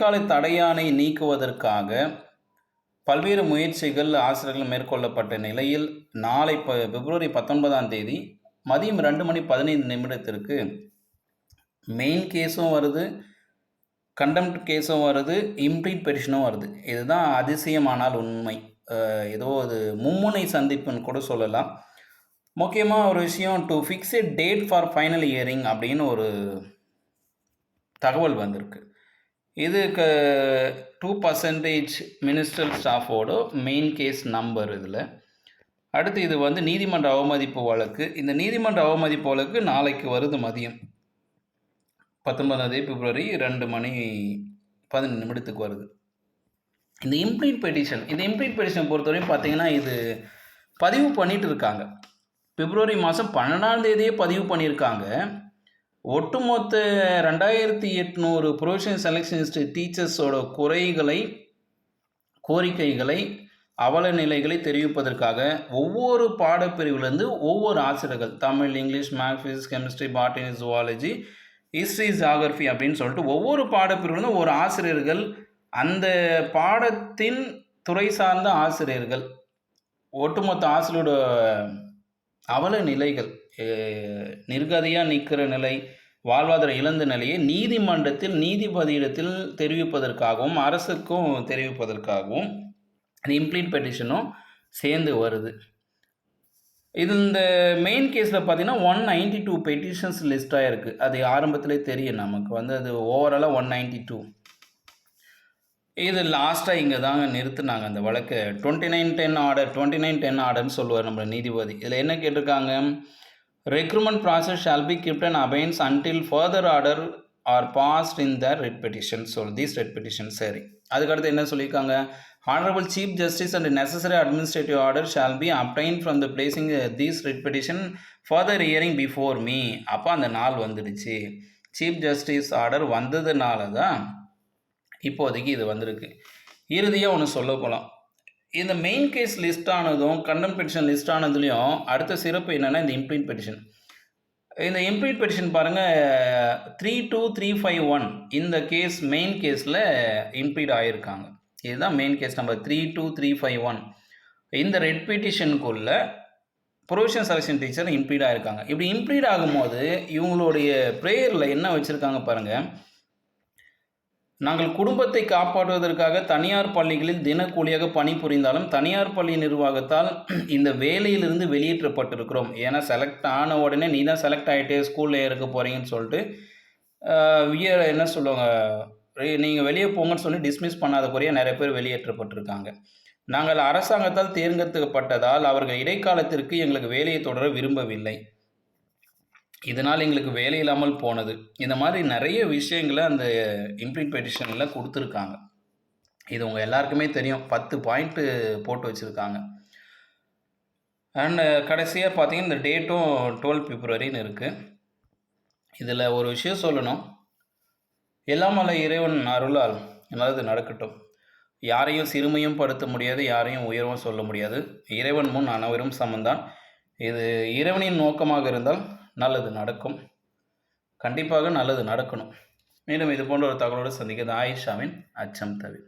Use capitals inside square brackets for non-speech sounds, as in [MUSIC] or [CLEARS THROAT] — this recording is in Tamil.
இடைக்கால தடையானை நீக்குவதற்காக பல்வேறு முயற்சிகள் ஆசிரியர்கள் மேற்கொள்ளப்பட்ட நிலையில் நாளை ப பிப்ரவரி பத்தொன்பதாம் தேதி மதியம் ரெண்டு மணி பதினைந்து நிமிடத்திற்கு மெயின் கேஸும் வருது கண்டெம்ட் கேஸும் வருது இம்ப்ளீட் பெட்டிஷனும் வருது. இதுதான் அதிசயமானால் உண்மை. ஏதோ அது மும்முனை சந்திப்புன்னு கூட சொல்லலாம். முக்கியமாக ஒரு விஷயம் to fix a date for final hearing அப்படின்னு ஒரு தகவல் வந்திருக்கு. இது க டூ பர்சன்டேஜ் மினிஸ்ட்ரல் ஸ்டாஃபோட மெயின் கேஸ் நம்பர் இதில். அடுத்து இது வந்து நீதிமன்ற அவமதிப்பு வழக்கு. இந்த நீதிமன்ற அவமதிப்பு வழக்கு நாளைக்கு வருது மதியம். பத்தொன்பதாம் தேதி பிப்ரவரி ரெண்டு மணி பதினஞ்சு நிமிடத்துக்கு வருது. இந்த இம்ப்ளீட் பெட்டிஷன் இந்த இம்ப்ளீட் பெட்டிஷன் பொறுத்தவரையும் பார்த்தீங்கன்னா இது பதிவு பண்ணிகிட்டு இருக்காங்க. பிப்ரவரி மாதம் பன்னெண்டாம் தேதியே பதிவு பண்ணியிருக்காங்க. ஒட்டுமொத்த ரெண்டாயிரத்தி எட்நூறு ப்ரொஃபஷனல் செலெக்ஷனிஸ்ட் டீச்சர்ஸோட குறைகளை கோரிக்கைகளை அவல நிலைகளை தெரிவிப்பதற்காக ஒவ்வொரு பாடப்பிரிவிலிருந்து ஒவ்வொரு ஆசிரியர்கள் Tamil English maths physics chemistry botany zoology history geography அப்படின்னு சொல்லிட்டு ஒவ்வொரு பாடப்பிரிவுலேருந்து ஒரு ஆசிரியர்கள் அந்த பாடத்தின் துறை சார்ந்த ஆசிரியர்கள் ஒட்டுமொத்த ஆசிரியரோட அவல நிலைகள் நிர்கதியாக நிற்கிற நிலை வாழ்வாதார இழந்த நிலையை நீதிமன்றத்தில் நீதிபதியிடத்தில் தெரிவிப்பதற்காகவும் அரசுக்கும் தெரிவிப்பதற்காகவும் அந்த இம்ப்ளீட் பெட்டிஷனும் சேர்ந்து வருது. இது இந்த மெயின் கேஸில் பார்த்தீங்கன்னா ஒன் நைன்டி டூ பெட்டிஷன்ஸ் லிஸ்ட்டாக இருக்குது அது ஆரம்பத்திலே தெரியும் நமக்கு. வந்து அது ஓவராலாக ஒன் நைன்டி டூ இது லாஸ்ட்டாக இங்கே தாங்க நிறுத்தினாங்க அந்த வழக்கு. Twenty nine ten order twenty nine ten ஆர்டர்னு சொல்லுவார் நம்ம நீதிபதி. இதில் என்ன கேட்டிருக்காங்க? Recruitment process shall be kept and abeyance until further order or passed in the writ petition சொல் தீஸ் ரெட் பெட்டிஷன் சரி அதுக்கடுத்து என்ன சொல்லியிருக்காங்க honourable chief justice and necessary administrative order shall be obtained from the placing these writ petition further hearing before me அப்போ அந்த நாள் வந்துடுச்சு சீஃப் ஜஸ்டிஸ் ஆர்டர் வந்ததுனால தான் இப்போதைக்கு இது வந்திருக்கு இறுதியாக ஒன்று சொல்ல போகலாம் இந்த மெயின் கேஸ் லிஸ்ட் ஆனதும் கண்டம் பெட்டிஷன் லிஸ்ட் ஆனதுலேயும் அடுத்த சிறப்பு என்னென்னா இந்த இம்ப்ளீட் பெட்டிஷன் இந்த இம்ப்ளீட் பெட்டிஷன் பாருங்கள் three two three five one இந்த கேஸ் மெயின் கேஸில் இம்ப்ளீட் ஆகியிருக்காங்க இதுதான் main case number three two three five one இந்த ரெட் பெட்டிஷனுக்குள்ள ப்ரொவிஷன் செலெக்ஷன் டீச்சர் இம்ப்ளீட் ஆகிருக்காங்க இப்படி இம்ப்ளீட் ஆகும்போது இவங்களுடைய ப்ரேயரில் என்ன வச்சுருக்காங்க பாருங்கள் நாங்கள் குடும்பத்தை காப்பாற்றுவதற்காக தனியார் பள்ளிகளில் தினக்கூலியாக பணிபுரிந்தாலும் தனியார் பள்ளி நிர்வாகத்தால் [CLEARS THROAT] இந்த வேலையிலிருந்து வெளியேற்றப்பட்டிருக்கிறோம். ஏன்னா செலக்ட் ஆன உடனே நீ தான் செலக்ட் ஆகிட்டே ஸ்கூலில் இருக்க போகிறீங்கன்னு சொல்லிட்டு வியர் என்ன சொல்லுவாங்க நீங்கள் வெளியே போங்கன்னு சொல்லி டிஸ்மிஸ் பண்ணாத குறைய நிறைய பேர் வெளியேற்றப்பட்டிருக்காங்க. நாங்கள் அரசாங்கத்தால் தேர்ந்தெடுக்கப்பட்டதால் அவர்கள் இடைக்காலத்திற்கு எங்களுக்கு வேலையை தொடர விரும்பவில்லை. இதனால் எங்களுக்கு வேலை இல்லாமல் போனது. இந்த மாதிரி நிறைய விஷயங்களை அந்த இம்ப்ளிட் பெட்டிஷனில் கொடுத்துருக்காங்க. இது உங்கள் எல்லாருக்குமே தெரியும். பத்து பாயிண்ட்டு போட்டு வச்சுருக்காங்க. அண்ட் கடைசியாக பார்த்தீங்கன்னா இந்த டேட்டும் டுவெல் பிப்ரவரின்னு இருக்குது இதில் ஒரு விஷயம் சொல்லணும். எல்லாமல்ல இறைவன் அருளால் நல்லது நடக்கட்டும். யாரையும் சிறுமையும் படுத்த முடியாது யாரையும் உயர்வும் சொல்ல முடியாது. இறைவன் முன் அனைவரும் சமந்தான் இது இறைவனின் நோக்கமாக இருந்தால் நல்லது நடக்கும். கண்டிப்பாக நல்லது நடக்கணும். மேலும் இது போன்ற ஒரு தகவலோடு சந்திக்கிறது ஆயிஷாவின் அச்சம் தவிர.